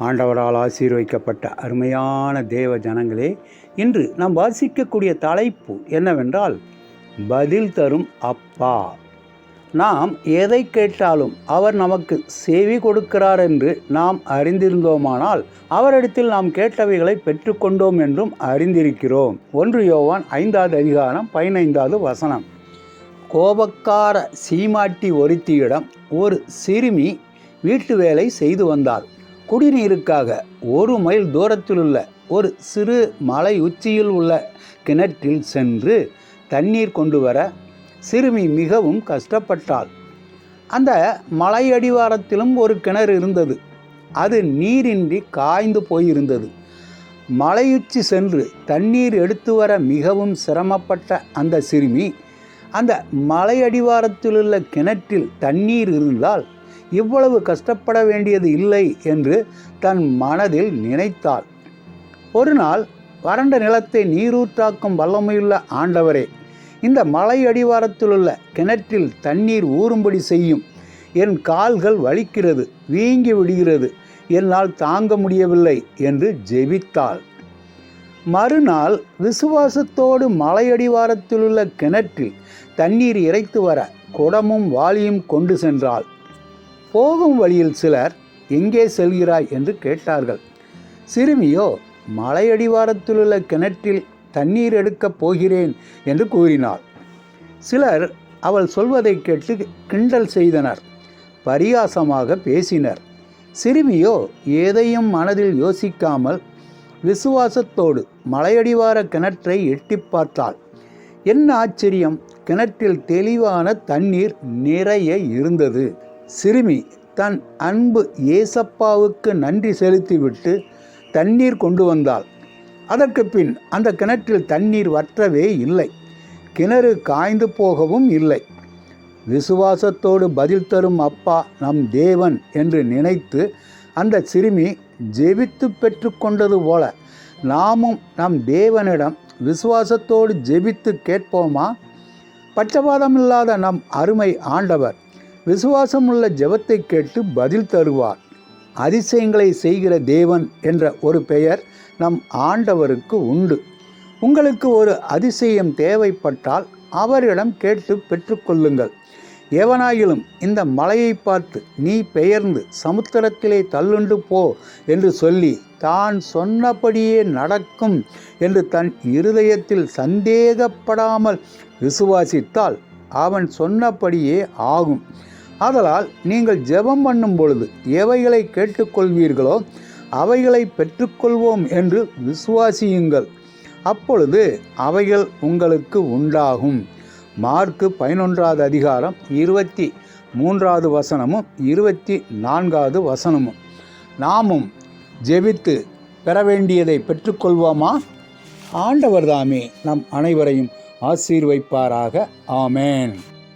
ஆண்டவரால் ஆசீர்வைக்கப்பட்ட அருமையான தேவ ஜனங்களே இன்று நாம் வாசிக்கக்கூடிய தலைப்பு என்னவென்றால் பதில் தரும் அப்பா. நாம் எதை கேட்டாலும் அவர் நமக்கு செவி கொடுக்கிறார் என்று நாம் அறிந்திருந்தோமானால் அவரிடத்தில் நாம் கேட்டவைகளை பெற்றுக்கொண்டோம் என்றும் அறிந்திருக்கிறோம். ஒன்று யோவான் ஐந்தாவது அதிகாரம் பதினைந்தாவது வசனம். கோபக்கார சீமாட்டி ஒருத்தியிடம் ஒரு சிறுமி வீட்டு வேலை செய்து வந்தாள். குடிநீருக்காக ஒரு மைல் தூரத்திலுள்ள ஒரு சிறு மலை உச்சியில் உள்ள கிணற்றில் சென்று தண்ணீர் கொண்டு வர சிறுமி மிகவும் கஷ்டப்பட்டாள். அந்த மலை அடிவாரத்திலும் ஒரு கிணறு இருந்தது. அது நீரின்றி காய்ந்து போயிருந்தது. மலையுச்சி சென்று தண்ணீர் எடுத்து வர மிகவும் சிரமப்பட்ட அந்த சிறுமி அந்த மலை அடிவாரத்திலுள்ள கிணற்றில் தண்ணீர் இருந்தால் இவ்வளவு கஷ்டப்பட வேண்டியது இல்லை என்று தன் மனதில் நினைத்தாள். ஒரு நாள் வறண்ட நிலத்தை நீரூற்றாக்கும் வல்லமையுள்ள ஆண்டவரே இந்த மலை அடிவாரத்திலுள்ள கிணற்றில் தண்ணீர் ஊறும்படி செய்யும். என் கால்கள் வலிக்கிறது வீங்கி விடுகிறது என்னால் தாங்க முடியவில்லை என்று ஜெபித்தாள். மறுநாள் விசுவாசத்தோடு மலையடிவாரத்திலுள்ள கிணற்றில் தண்ணீர் இறைத்து வர குடமும் வாளியும் கொண்டு சென்றாள். போகும் வழியில் சிலர் எங்கே செல்கிறாய் என்று கேட்டார்கள். சிறுமியோ மலையடிவாரத்திலுள்ள கிணற்றில் தண்ணீர் எடுக்கப் போகிறேன் என்று கூறினாள். சிலர் அவள் சொல்வதை கேட்டு கிண்டல் செய்தனர். பரியாசமாக பேசினர். சிறுமியோ எதையும் மனதில் யோசிக்காமல் விசுவாசத்தோடு மலையடிவார கிணற்றை எட்டி பார்த்தாள். என்ன ஆச்சரியம்! கிணற்றில் தெளிவான தண்ணீர் நிறைய இருந்தது. சிறுமி தன் அன்பு ஏசப்பாவுக்கு நன்றி செலுத்திவிட்டு தண்ணீர் கொண்டு வந்தாள். அதற்கு பின் அந்த கிணற்றில் தண்ணீர் வற்றவே இல்லை. கிணறு காய்ந்து போகவும் இல்லை. விசுவாசத்தோடு பதில் தரும் அப்பா நம் தேவன் என்று நினைத்து அந்த சிறுமி ஜெபித்து பெற்றுக்கொண்டது போல நாமும் நம் தேவனிடம் விசுவாசத்தோடு ஜெபித்து கேட்போமா? பட்சபாதமில்லாத நம் அருமை ஆண்டவர் விசுவாசமுள்ள ஜெபத்தை கேட்டு பதில் தருவார். அதிசயங்களை செய்கிற தேவன் என்ற ஒரு பெயர் நம் ஆண்டவருக்கு உண்டு. உங்களுக்கு ஒரு அதிசயம் தேவைப்பட்டால் அவரிடம் கேட்டு பெற்றுக்கொள்ளுங்கள். எவனாயிலும் இந்த மலையை பார்த்து நீ பெயர்ந்து சமுத்திரத்திலே தள்ளுண்டு போ என்று சொல்லி தான் சொன்னபடியே நடக்கும் என்று தன் இருதயத்தில் சந்தேகப்படாமல் விசுவாசித்தால் அவன் சொன்னபடியே ஆகும். ஆதலால் நீங்கள் ஜெபம் பண்ணும் பொழுது எவைகளை கேட்டுக்கொள்வீர்களோ அவைகளை பெற்றுக்கொள்வோம் என்று விசுவாசியுங்கள். அப்பொழுது அவைகள் உங்களுக்கு உண்டாகும். மார்க்கு பதினொன்றாவது அதிகாரம் இருபத்தி மூன்றாவது வசனமும் இருபத்தி நான்காவது வசனமும். நாமும் ஜெபித்து பெற வேண்டியதை பெற்றுக்கொள்வோமா? ஆண்டவர் தாமே நம் அனைவரையும் ஆசீர்வைப்பாராக. ஆமேன்.